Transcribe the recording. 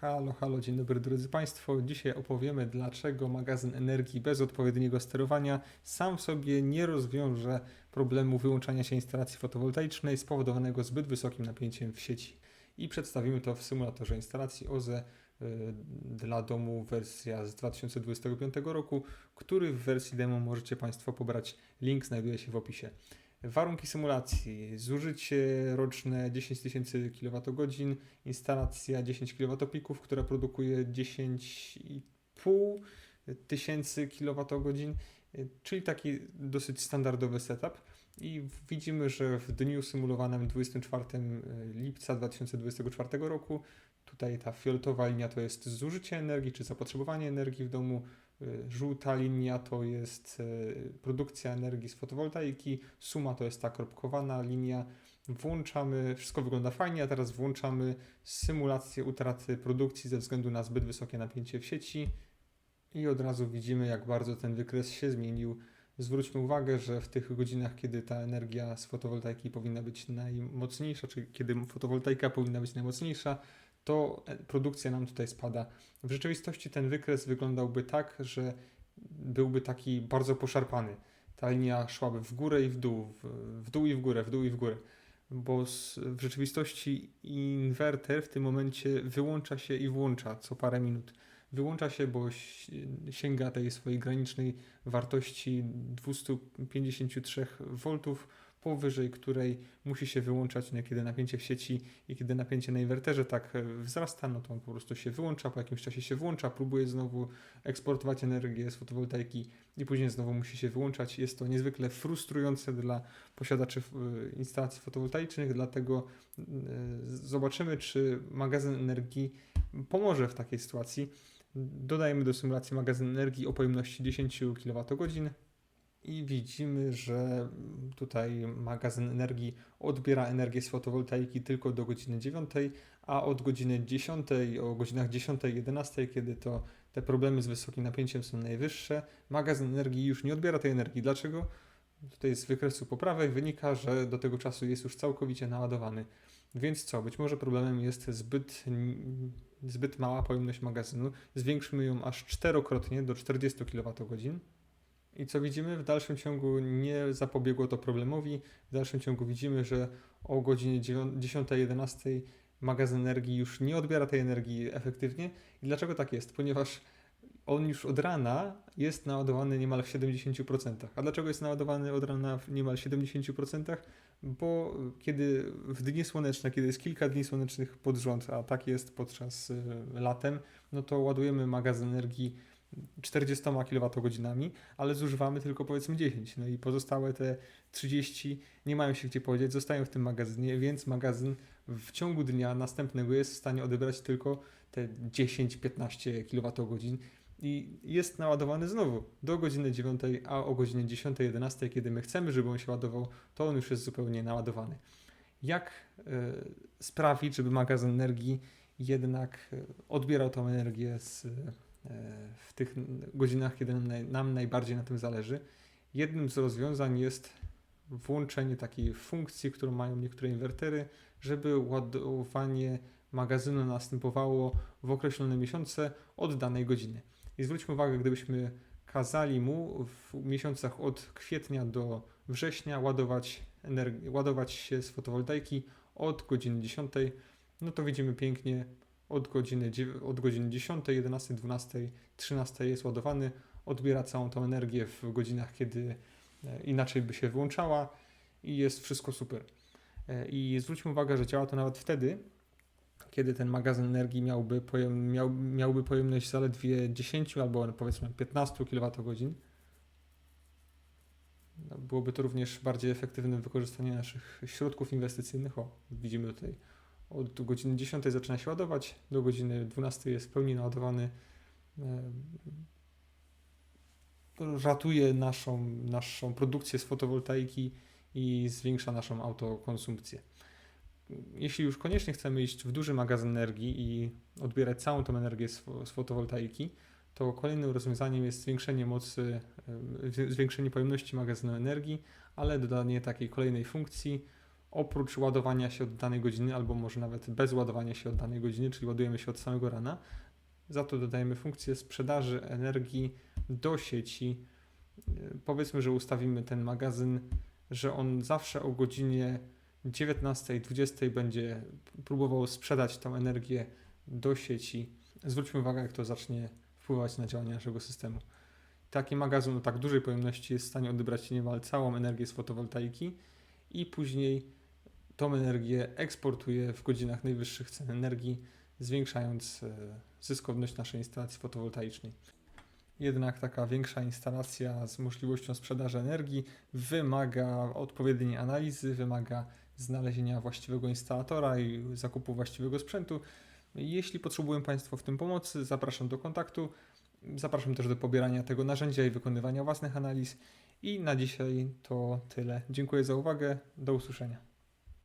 Halo, halo, dzień dobry drodzy Państwo. Dzisiaj opowiemy, dlaczego magazyn energii bez odpowiedniego sterowania sam w sobie nie rozwiąże problemu wyłączania się instalacji fotowoltaicznej spowodowanego zbyt wysokim napięciem w sieci. I przedstawimy to w symulatorze instalacji OZE dla domu wersja z 2025 roku, który w wersji demo możecie Państwo pobrać. Link znajduje się w opisie. Warunki symulacji: zużycie roczne 10 tysięcy kWh, instalacja 10 kWp, która produkuje 10,5 tysięcy kWh, czyli taki dosyć standardowy setup. I widzimy, że w dniu symulowanym 24 lipca 2024 roku, tutaj ta fioletowa linia to jest zużycie energii czy zapotrzebowanie energii w domu, żółta linia to jest y, produkcja energii z fotowoltaiki, suma to jest ta kropkowana linia. Włączamy, wszystko wygląda fajnie, a teraz włączamy symulację utraty produkcji ze względu na zbyt wysokie napięcie w sieci i od razu widzimy, jak bardzo ten wykres się zmienił. Zwróćmy uwagę, że w tych godzinach, kiedy ta energia z fotowoltaiki powinna być najmocniejsza, czy kiedy fotowoltaika powinna być najmocniejsza, to produkcja nam tutaj spada. W rzeczywistości ten wykres wyglądałby tak, że byłby taki bardzo poszarpany. Ta linia szłaby w górę i w dół, w, w dół i w górę, w dół i w górę. Bo s- w rzeczywistości inwerter w tym momencie wyłącza się i włącza co parę minut. Wyłącza się, bo si- sięga tej swojej granicznej wartości 253 V, powyżej której musi się wyłączać, no, kiedy napięcie w sieci i kiedy napięcie na inwerterze tak e, wzrasta, no to on po prostu się wyłącza, po jakimś czasie się włącza, próbuje znowu eksportować energię z fotowoltaiki i później znowu musi się wyłączać. Jest to niezwykle frustrujące dla posiadaczy e, instalacji fotowoltaicznych, dlatego e, zobaczymy, czy magazyn energii pomoże w takiej sytuacji. Dodajemy do symulacji magazyn energii o pojemności 10 kWh i widzimy, że tutaj magazyn energii odbiera energię z fotowoltaiki tylko do godziny 9, a od godziny 10, o godzinach 10 i 11, kiedy to te problemy z wysokim napięciem są najwyższe, magazyn energii już nie odbiera tej energii. Dlaczego? Tutaj z wykresu po prawej wynika, że do tego czasu jest już całkowicie naładowany. Więc co? Być może problemem jest zbyt, zbyt mała pojemność magazynu. Zwiększmy ją aż czterokrotnie do 40 kWh. I co widzimy? W dalszym ciągu nie zapobiegło to problemowi. W dalszym ciągu widzimy, że o godzinie 10-11 magazyn energii już nie odbiera tej energii efektywnie. I dlaczego tak jest? Ponieważ on już od rana jest naładowany niemal w 70%. A dlaczego jest naładowany od rana w niemal 70%? Bo kiedy w dni słoneczne, kiedy jest kilka dni słonecznych pod rząd, a tak jest podczas y, latem, no to ładujemy magazyn energii 40 kWh, ale zużywamy tylko powiedzmy 10. No i pozostałe te 30 nie mają się gdzie podzieć, zostają w tym magazynie, więc magazyn w ciągu dnia następnego jest w stanie odebrać tylko te 10-15 kWh i jest naładowany znowu do godziny 9, a o godzinie 10-11, kiedy my chcemy, żeby on się ładował, to on już jest zupełnie naładowany. Jak y, sprawić, żeby magazyn energii jednak y, odbierał tą energię z, w tych godzinach, kiedy nam, naj, nam najbardziej na tym zależy? Jednym z rozwiązań jest włączenie takiej funkcji, którą mają niektóre inwertery, żeby ładowanie magazynu następowało w określone miesiące od danej godziny. I zwróćmy uwagę, gdybyśmy kazali mu w miesiącach od kwietnia do września ładować, ładować się z fotowoltaiki od godziny 10, no to widzimy pięknie od godziny, od godziny 10, 11, 12, 13 jest ładowany, odbiera całą tą energię w godzinach, kiedy e, inaczej by się wyłączała i jest wszystko super. E, I zwróćmy uwagę, że działa to nawet wtedy, kiedy ten magazyn energii miałby, pojem, miał, miałby pojemność zaledwie 10 albo powiedzmy 15 kWh. No, byłoby to również bardziej efektywne wykorzystanie naszych środków inwestycyjnych. O, widzimy tutaj od godziny 10 zaczyna się ładować, do godziny 12 jest w pełni naładowany. Ratuje naszą, naszą produkcję z fotowoltaiki i zwiększa naszą autokonsumpcję jeśli już koniecznie chcemy iść w duży magazyn energii i odbierać całą tą energię z, z fotowoltaiki, to kolejnym rozwiązaniem jest zwiększenie mocy, zwiększenie pojemności magazynu energii, ale dodanie takiej kolejnej funkcji oprócz ładowania się od danej godziny, albo może nawet bez ładowania się od danej godziny, czyli ładujemy się od samego rana, za to dodajemy funkcję sprzedaży energii do sieci. Yy, Powiedzmy, że ustawimy ten magazyn, że on zawsze o godzinie 19-20 będzie próbował sprzedać tą energię do sieci. Zwróćmy uwagę, jak to zacznie wpływać na działanie naszego systemu. Taki magazyn o tak dużej pojemności jest w stanie odebrać niemal całą energię z fotowoltaiki i później tą energię eksportuje w godzinach najwyższych cen energii, zwiększając e, zyskowność naszej instalacji fotowoltaicznej. Jednak taka większa instalacja z możliwością sprzedaży energii wymaga odpowiedniej analizy, wymaga znalezienia właściwego instalatora i zakupu właściwego sprzętu. Jeśli potrzebują Państwo w tym pomocy, zapraszam do kontaktu. Zapraszam też do pobierania tego narzędzia i wykonywania własnych analiz. I na dzisiaj to tyle. Dziękuję za uwagę. Do usłyszenia.